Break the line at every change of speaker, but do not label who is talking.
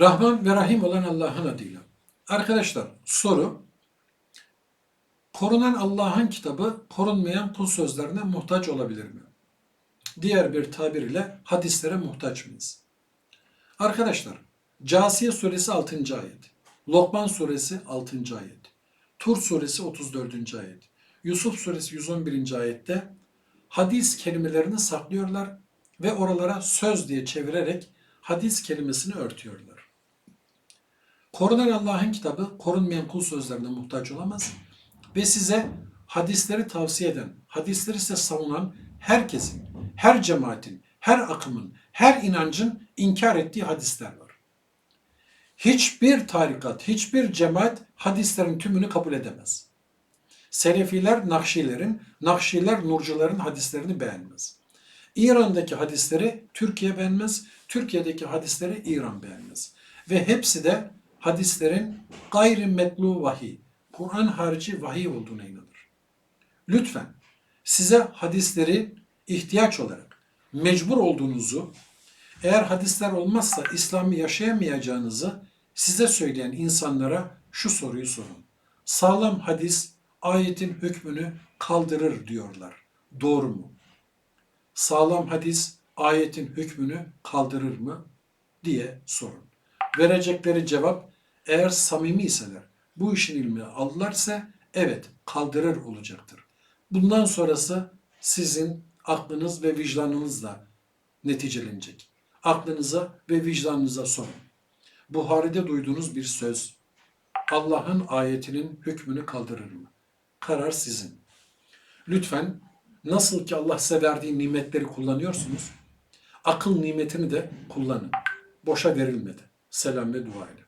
Rahman ve Rahim olan Allah'ın adıyla. Arkadaşlar soru. Korunan Allah'ın kitabı korunmayan kul sözlerine muhtaç olabilir mi? Diğer bir tabir ile hadislere muhtaç mıyız? Arkadaşlar Casiye suresi 6. ayet. Lokman suresi 6. ayet. Tur suresi 34. ayet. Yusuf suresi 111. ayette hadis kelimelerini saklıyorlar ve oralara söz diye çevirerek hadis kelimesini örtüyorlar. Korunan Allah'ın kitabı korunmayan kul sözlerine muhtaç olamaz ve size hadisleri tavsiye eden, hadisleri size savunan herkesin, her cemaatin, her akımın, her inancın inkar ettiği hadisler var. Hiçbir tarikat, hiçbir cemaat hadislerin tümünü kabul edemez. Selefiler Nakşilerin, Nakşiler Nurcuların hadislerini beğenmez. İran'daki hadisleri Türkiye beğenmez, Türkiye'deki hadisleri İran beğenmez. Ve hepsi de hadislerin gayrimetlu vahiy, Kur'an harici vahiy olduğuna inanır. Lütfen size hadisleri ihtiyaç olarak mecbur olduğunuzu, eğer hadisler olmazsa İslam'ı yaşayamayacağınızı size söyleyen insanlara şu soruyu sorun. Sağlam hadis ayetin hükmünü kaldırır diyorlar. Doğru mu? Sağlam hadis ayetin hükmünü kaldırır mı diye sorun. Verecekleri cevap eğer samimi iseler, bu işin ilmini alırlarsa evet kaldırır olacaktır. Bundan sonrası sizin aklınız ve vicdanınızla neticelenecek. Aklınıza ve vicdanınıza sorun. Buhari'de duyduğunuz bir söz. Allah'ın ayetinin hükmünü kaldırır mı? Karar sizin. Lütfen nasıl ki Allah size verdiği nimetleri kullanıyorsunuz, akıl nimetini de kullanın. Boşa verilmedi. Selam ve dua ile.